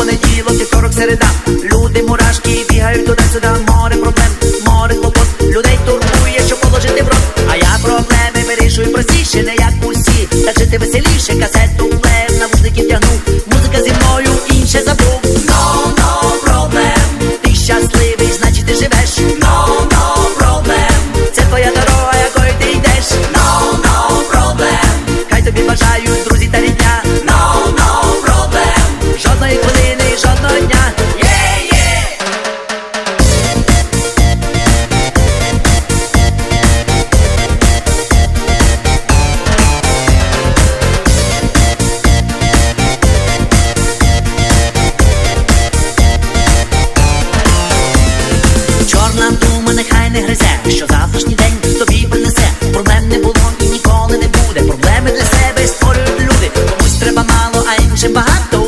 понеділок, вівторок, середа. Люди мурашки бігають туди-сюди, море проблем, море клопот. Людей турбує, що положити в рот. А я проблеми вирішую простіше, не як усі. Так жити веселіше, касету тягнув. 什么都